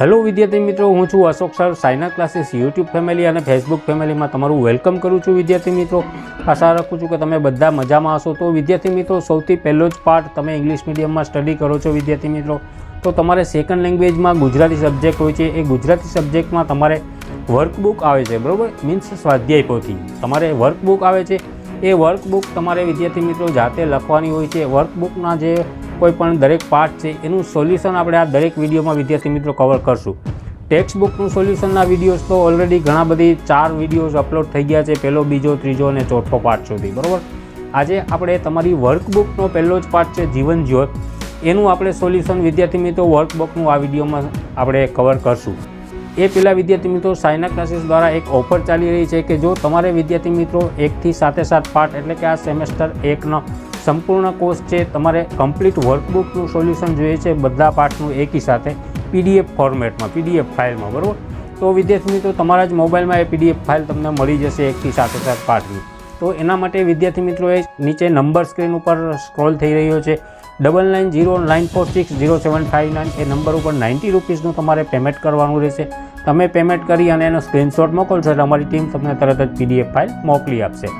Hello વિદ્યાર્થી મિત્રો, હું છું Ashok sir. Saina classes YouTube family અને ફેસબુક ફેમિલીમાં તમારું વેલકમ કરું છું વિદ્યાર્થી મિત્રો. આશા રાખું છું કે તમે બધા મજામાં હશો. તો વિદ્યાર્થી મિત્રો, સૌથી પહેલો જ પાર્ટ તમે ઇંગ્લિશ મીડિયમમાં સ્ટડી કરો છો વિદ્યાર્થી મિત્રો. તો તમારે સેકન્ડ લેંગ્વેજમાં ગુજરાતી સબ્જેક્ટ હોય છે. એ ગુજરાતી સબ્જેક્ટમાં તમારે વર્કબુક આવે છે, બરાબર? મીન્સ સ્વાધ્યાય પોથી. તમારે વર્કબુક આવે છે. એ વર્કબુક તમારે વિદ્યાર્થી મિત્રો જાતે લખવાની હોય છે. વર્કબુકના જે કોઈ પણ દરેક પાર્ટ છે, એનું સોલ્યુશન આપણે આ દરેક વિડીયોમાં વિદ્યાર્થી મિત્રો કવર કરશું. ટેક્સ્ટ બુકનું સોલ્યુશનના વિડીયોઝ તો ઓલરેડી ઘણા બધી ચાર વિડીયોઝ અપલોડ થઈ ગયા છે પહેલો બીજો, ત્રીજો અને ચોથો પાર્ટ સુધી, બરાબર? આજે આપણે તમારી વર્કબુકનો પહેલો જ પાર્ટ છે, જીવન જ્યોત. એનું આપણે સોલ્યુશન વિદ્યાર્થી મિત્રો વર્કબુકનું આ વિડીયોમાં આપણે કવર કરશું. એ પહેલાં વિદ્યાર્થી મિત્રો સાયના ક્લાસીસ દ્વારા એક ઓફર ચાલી રહી છે કે જો તમારે વિદ્યાર્થી મિત્રો એકથી સાથે સાત પાર્ટ એટલે કે આ સેમેસ્ટર એકનો સંપૂર્ણ કોર્સ છે, તમારે કમ્પ્લીટ વર્કબુકનું સોલ્યુશન જોઈએ છે બધા પાર્ટનું એકી સાથે પીડીએફ ફોર્મેટમાં, પીડીએફ ફાઇલમાં, બરાબર? તો વિદ્યાર્થી મિત્રો, તમારા જ મોબાઈલમાં એ પીડીએફ ફાઇલ તમને મળી જશે એકથી સાથે સાત પાર્ટની તો એના માટે વિદ્યાર્થી મિત્રોએ નીચે નંબર સ્ક્રીન ઉપર સ્ક્રોલ થઈ રહ્યો છે. Double nine zero nine four six zero seven five nine એ નંબર ઉપર નાઇન્ટી રૂપીઝનું તમારે પેમેન્ટ કરવાનું રહેશે. તમે પેમેન્ટ કરી અને એનો સ્ક્રીનશોટ મોકલશો એટલે અમારી ટીમ તમને તરત જ પીડીએફ ફાઇલ મોકલી આપશે.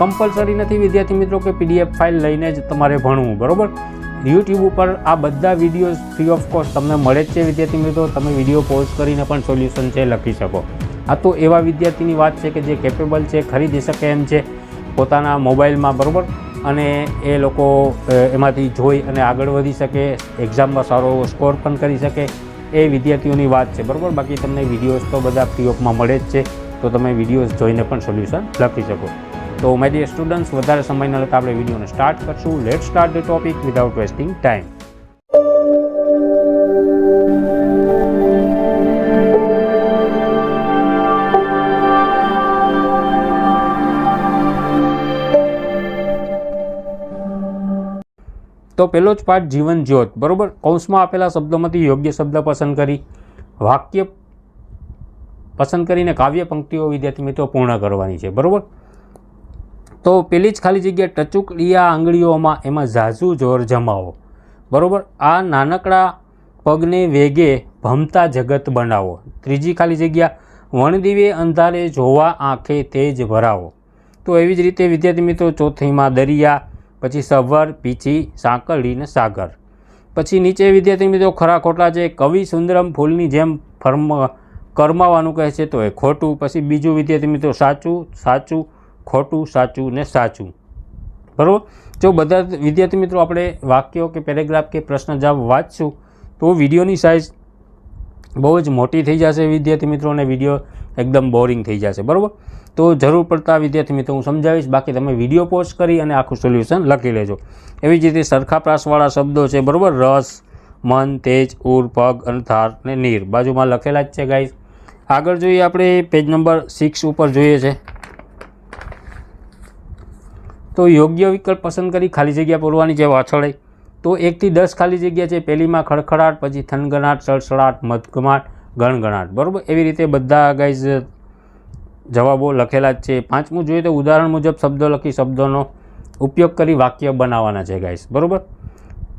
કમ્પલસરી નથી વિદ્યાર્થી મિત્રો કે પીડીએફ ફાઇલ લઈને જ તમારે ભણવું, બરાબર? યુટ્યુબ ઉપર આ બધા વિડીયોઝ ફ્રી ઓફ કોસ્ટ તમને મળે જ છે વિદ્યાર્થી મિત્રો. તમે વીડિયો પોઝ કરીને પણ સોલ્યુશન છે લખી શકો. આ તો એવા વિદ્યાર્થીની વાત છે કે જે કેપેબલ છે, ખરીદી શકે એમ છે પોતાના મોબાઈલમાં, બરાબર? અને એ લોકો એમાંથી જોઈ અને આગળ વધી શકે એક્ઝામમાં સારો સ્કોર પણ કરી શકે, એ વિદ્યાર્થીઓની વાત છે. બરાબર? બાકી તમને વિડીયોઝ તો બધા ફ્રી ઓફમાં મળે જ છે. તો તમે વિડીયોઝ જોઈને પણ સોલ્યુશન લખી શકો. તો માય ડિયર સ્ટુડન્ટ્સ વધારે સમય ન લેતા આપણે વિડીયોને સ્ટાર્ટ કરશું. Let start the topic without wasting time તો પહેલો જ પાઠ જીવન જ્યોત, બરાબર? કૌંસમાં આપેલા શબ્દોમાંથી યોગ્ય શબ્દ પસંદ કરી, વાક્ય પસંદ કરીને કાવ્ય પંક્તિઓ વિદ્યાર્થી મિત્રો પૂર્ણ કરવાની છે, બરાબર? તો પેલી જ ખાલી જગ્યા, ટચુકડિયા આંગળીઓમાં એમાં ઝાઝુ જોર જમાવો, બરાબર? આ નાનકડા પગને વેગે ભમતા જગત બનાવો. ત્રીજી ખાલી જગ્યા, વણદીવે અંધારે જોવા આંખે તેજ ભરાવો. તો એવી જ રીતે વિદ્યાર્થી મિત્રો ચોથીમાં દરિયા પછી સવર પીછી સાંકળી ને સાગર. પછી નીચે વિદ્યાર્થી મિત્રો ખરા ખોટા છે, કવિ સુંદરમ ફૂલની જેમ ફર્મ, કરમાવાનું કહે છે, તો એ ખોટું. પછી બીજું વિદ્યાર્થી મિત્રો સાચું સાચું, ખોટું, સાચું ને સાચું. બરાબર? જો બધા વિદ્યાર્થી મિત્રો આપણે વાક્યો કે પેરેગ્રાફ કે પ્રશ્ન જવાબ વાંચશું, તો વિડીયોની સાઇઝ બહુ જ મોટી થઈ જશે વિદ્યાર્થી મિત્રોને વીડિયો એકદમ બોરિંગ થઈ જશે. બરાબર? તો જરૂર પડતા વિદ્યાર્થી મિત્રો હું સમજાવીશ. બાકી તમે વીડિયો પોસ્ટ કરી અને આખું સોલ્યુશન લખી લેજો. એવી જ રીતે સરખા પ્રાસવાળા શબ્દો છે, બરાબર? રસ, મન, તેજ, ઉર, પગ અને ધાર ને નીર. બાજુમાં લખેલા જ છે ગાઈઝ આગળ જોઈએ આપણે પેજ નંબર સિક્સ ઉપર જોઈએ છે. તો યોગ્ય વિકલ્પ પસંદ કરી ખાલી જગ્યા પૂરવાની છે વાછળે તો એકથી દસ ખાલી જગ્યા છે. પહેલીમાં ખડખડાટ, પછી થનગનાટ સડસડાટ મધગમાટ ગણગણાટ. બરાબર? એવી રીતે બધા ગાઈઝ જવાબો લખેલા જ છે. પાંચમું, જોઈએ તો ઉદાહરણ મુજબ શબ્દો લખી શબ્દોનો ઉપયોગ કરી વાક્ય બનાવવાના છે ગાઈસ બરાબર?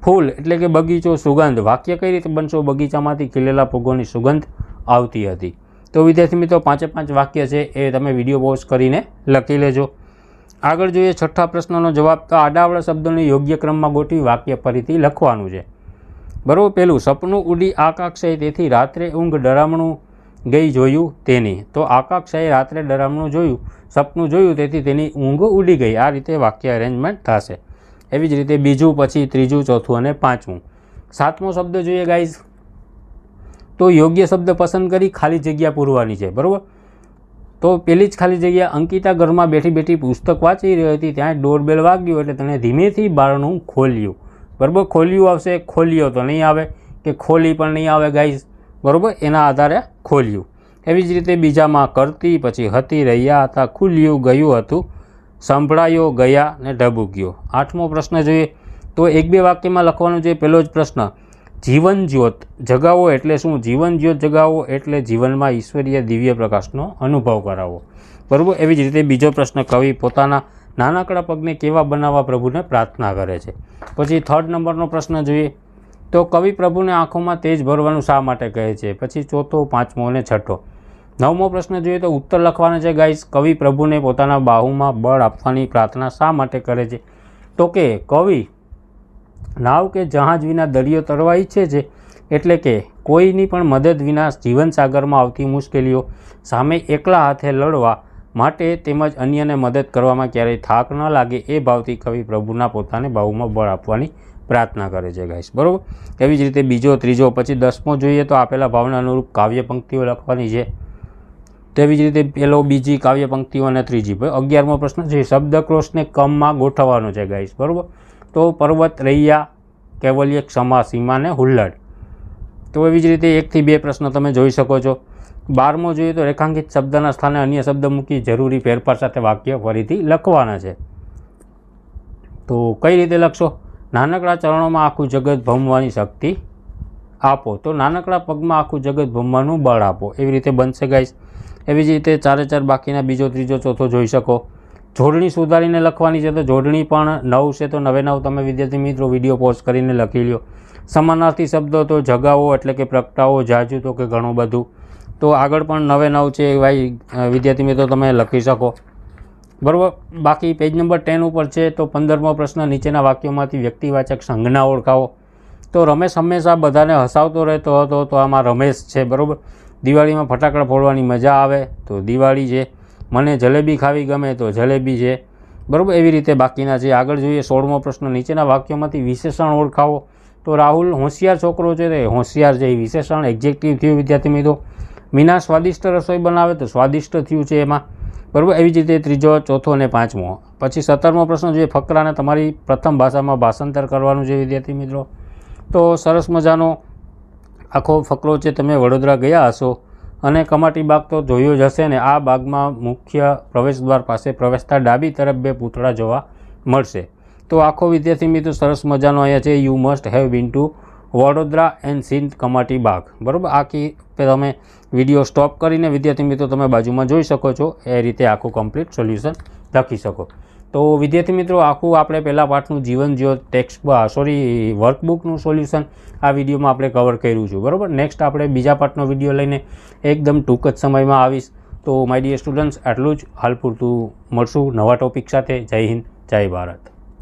ફૂલ એટલે કે બગીચો સુગંધ. વાક્ય કઈ રીતે બનશો? બગીચામાંથી ખીલેલા ફૂગોની સુગંધ આવતી હતી. તો વિદ્યાર્થી મિત્રો, પાંચે પાંચ વાક્ય છે એ તમે વીડિયો પોઝ કરીને લખી લેજો. આગળ જોઈએ છઠ્ઠા પ્રશ્નનો જવાબ. તો આડાવડા શબ્દોને યોગ્ય ક્રમમાં ગોઠવી વાક્ય ફરીથી લખવાનું છે. બરાબર? પેલું, સપનું ઉડી આકાક્ષાએ તેથી રાત્રે ઊંઘ ડરામણું ગઈ જોયું તેની. તો આકાક્ષાએ રાત્રે ડરામણું જોયું, સપનું જોયું, તેથી તેની ઊંઘ ઉડી ગઈ. આ રીતે વાક્ય અરેન્જમેન્ટ થશે. એવી જ રીતે બીજું, પછી ત્રીજું, ચોથું અને પાંચમું. સાતમો શબ્દ જોઈએ ગાઈઝ તો યોગ્ય શબ્દ પસંદ કરી ખાલી જગ્યા પૂરવાની છે, બરાબર? તો પેલી જ ખાલી જગ્યા અંકિતા ઘરમાં બેઠી બેઠી પુસ્તક વાંચી રહી હતી. ત્યાં ડોરબેલ વાગ્યું એટલે તેણે ધીમેથી બારણું ખોલ્યું. બરાબર? ખોલ્યું આવશે, ખોલ્યો તો નહીં આવે. કે ખોલી પણ નહીં આવે ગાઈઝ બરાબર? એના આધારે ખોલ્યું. એવી જ રીતે બીજામાં કરતી, પછી હતી, રહ્યા હતા, ખુલ્યું ગયું હતું, સંભળાયો ગયા ને ઢબુક્યો આઠમો પ્રશ્ન જોઈએ તો એક બે વાક્યમાં લખવાનો છે. પહેલો જ પ્રશ્ન, જીવન જ્યોત જગાવો એટલે શું? જીવન જ્યોત જગાવો એટલે જીવનમાં ઈશ્વરીય દિવ્ય પ્રકાશનો અનુભવ કરાવો. બરાબર? એવી જ રીતે બીજો પ્રશ્ન, કવિ પોતાના નાનકડા પગને કેવા બનાવવા પ્રભુને પ્રાર્થના કરે છે? પછી થર્ડ નંબરનો પ્રશ્ન જોઈએ તો કવિ પ્રભુને આંખોમાં તેજ ભરવાનું શા માટે કહે છે? પછી ચોથો, પાંચમો અને છઠ્ઠો. નવમો પ્રશ્ન જોઈએ તો ઉત્તર લખવાનો છે, ગાઈસ, કવિ પ્રભુને પોતાના બાહુમાં બળ આપવાની પ્રાર્થના શા માટે કરે છે? તો કે, કવિ, નાવ કે જહાજ વિના દરિયો તરવા ઈચ્છે છે? એટલે કે, કોઈની પણ મદદ વિના જીવનસાગરમાં આવતી મુશ્કેલીઓ સામે એકલા હાથે લડવા માટે તેમજ અન્યને મદદ કરવામાં ક્યારેય થાક ન લાગે એ ભાવથી કવિ પ્રભુના પોતાને બાહુમાં બળ આપવાની પ્રાર્થના કરે છે ગાઈસ બરાબર? એવી જ રીતે બીજો, ત્રીજો, પછી દસમો જોઈએ તો આપેલા ભાવના અનુરૂપ કાવ્ય પંક્તિઓ લખવાની છે. તેવી જ રીતે પેલો, બીજી કાવ્ય પંક્તિઓ અને ત્રીજી. અગિયારમો પ્રશ્ન છે શબ્દક્રોશને કમમાં ગોઠવવાનો છે ગાઈસ બરાબર? તો પર્વત, રૈયા, કેવલ્ય, ક્ષમા સીમાને હુલ્લડ. તો એવી જ રીતે એકથી બે પ્રશ્ન તમે જોઈ શકો છો. બારમો જોઈએ તો રેખાંકિત શબ્દના સ્થાને અન્ય શબ્દ મૂકી જરૂરી ફેરફાર સાથે વાક્ય ફરીથી લખવાના છે. તો કઈ રીતે લખશો? નાનકડા ચરણોમાં આખું જગત ભમવાની શક્તિ આપો. તો નાનકડા પગમાં આખું જગત ભમવાનું બળ આપો. એવી રીતે બનશે ગાઈશ એવી જ રીતે ચારે ચાર બાકીના બીજો ત્રીજો ચોથો જોઈ શકો. જોડણી સુધારીને લખવાની છે તો જોડણી પણ નવ છે તો નવે નવ તમે વિદ્યાર્થી મિત્રો વીડિયો પોસ્ટ કરીને લખી લ્યો. સમાનાર્થી શબ્દો તો જગાવો એટલે કે પ્રગટાવો, જાજુ તો કે ઘણું બધું. તો આગળ પણ નવે નવ છે ભાઈ વિદ્યાર્થી મિત્રો તમે લખી શકો. બરાબર? બાકી પેજ નંબર ટેન ઉપર છે, તો પંદરમો પ્રશ્ન, નીચેના વાક્યોમાંથી વ્યક્તિવાચક સંજ્ઞા ઓળખાવો. તો રમેશ હંમેશા બધાને હસાવતો રહેતો હતો, તો આમાં રમેશ છે, બરાબર? દિવાળીમાં ફટાકડા ફોડવાની મજા આવે, તો દિવાળી છે. મને જલેબી ખાવી ગમે, તો જલેબી છે. બરાબર? એવી રીતે બાકીના છે. આગળ જોઈએ સોળમો પ્રશ્ન, નીચેના વાક્યોમાંથી વિશેષણ ઓળખાવો. તો રાહુલ, હોશિયાર છોકરો છે, તે હોશિયાર છે, એ વિશેષણ એક્ઝેક્ટિવ થયું, વિદ્યાર્થી મિત્રો. મીના સ્વાદિષ્ટ રસોઈ બનાવે, તો સ્વાદિષ્ટ થયું છે એમાં. બરાબર? એવી જ રીતે ત્રીજો, ચોથો અને પાંચમો. પછી સત્તરમો પ્રશ્ન જોઈએ ફકરાને તમારી પ્રથમ ભાષામાં ભાષાંતર કરવાનું છે વિદ્યાર્થી મિત્રો. તો સરસ મજાનો આખો ફકરો છે, તમે વડોદરા ગયા હશો અને કમાટી બાગ તો જોયો જ હશે ને, આ બાગમાં મુખ્ય પ્રવેશદ્વાર પાસે પ્રવેશતા ડાબી તરફ બે પૂતળા જોવા મળશે. તો આખો વિદ્યાર્થી મિત્રો સરસ મજાનો અહીંયા છે you must have been to Vadodara and Sindh Kamati Baug. બરાબર? આખી તમે વીડિયો સ્ટોપ કરીને વિદ્યાર્થી મિત્રો તમે બાજુમાં જોઈ શકો છો. એ રીતે આખું કમ્પ્લીટ સોલ્યુશન લખી શકો. તો વિદ્યાર્થી મિત્રો, આખું આપણે પહેલાં પાઠનું જીવન જ્યો ટેક્સ્ટ સોરી, વર્કબુકનું સોલ્યુશન આ વિડીયોમાં આપણે કવર કર્યું છું. બરાબર? નેક્સ્ટ આપણે બીજા પાઠનો વીડિયો લઈને એકદમ ટૂંક જ સમયમાં આવીશ. તો માય ડિયર સ્ટુડન્ટ્સ આટલું જ. હાલ પૂરતું મળશું નવા ટોપિક સાથે. જય હિન્દ, જય ભારત.